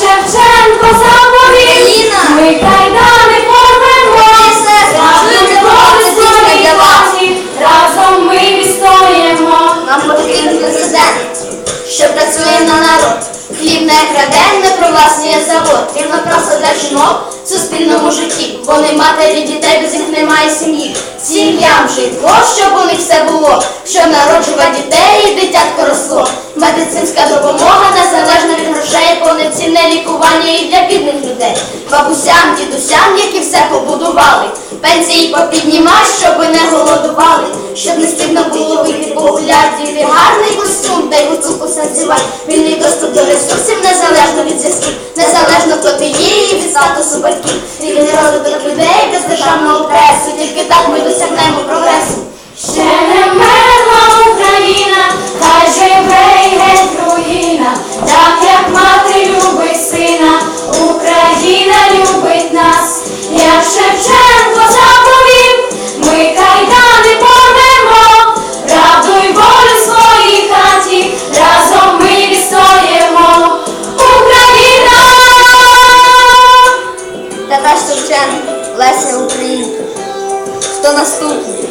Шевченко заповів, ми кайдани порвемо, це свої для разом ми відстоїмо. Нам потрібен президент, що працює на народ. Хліб не краде, не провласнює завод. Рівноправство для жінок в суспільному житті. Вони матері дітей, без них немає сім'ї. Сім'ям житло, щоб у них все було. Щоб народжувати дітей і дитятко росло. Медицинська допомога Бабусям, дідусям, які все побудували. Пенсії попіднімай, щоб не голодували, щоб не стидно було вийти погуляти, діти гарний костюм, та й гуцулку зазівай. Вільний доступ до ресурсів незалежно від зв'язків, незалежно хто ти є і від статусу батьків. Рівний розвиток людей без державного пресу, тільки так ми досягнемо прогресу. Ще не Хто наступний?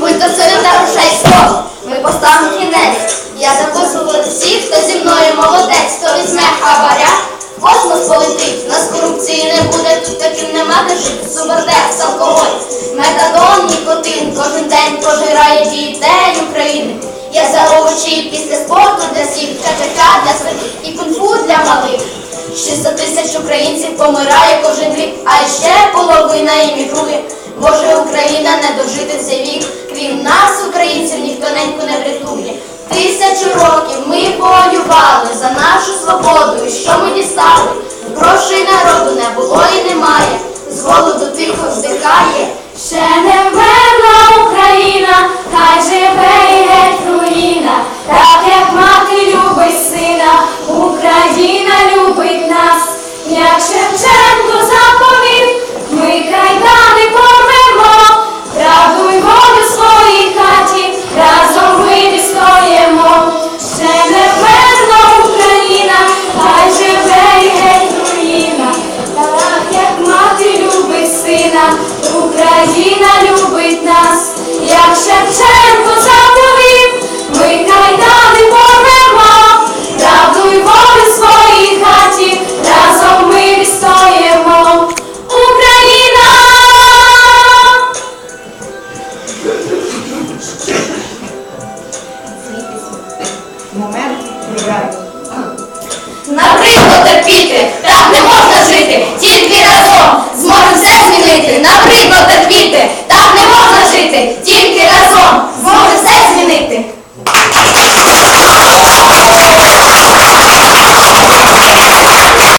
Будь до грошей слово, ми поставимо кінець. Я записувала всіх, хто зі мною молодець, хто візьме хабаря, космос полетить, нас корупції не буде, тут таким нема де жити. Субардекс, алкоголь, метадон, нікотин, кожен день пожирає дітей України. Я за овочі після спорту для всіх, ЧЧК для своїх і кунг-фу для малих. 600 тисяч українців помирає кожен рік, а ще половина іммігрує. Може Україна не дожити цей вік. Крім нас, українців, ніхто неньку не врятує. Тисячу років ми воювали за нашу свободу. І що ми дістали? Грошей народу не було і немає. З голоду тихо вздихає. Ще не вмерла Україна, хай живе і геть руїна, так як мати любить сина, Україна любить як момент програми. Наприклад, терпіти, так не можна жити, тільки разом.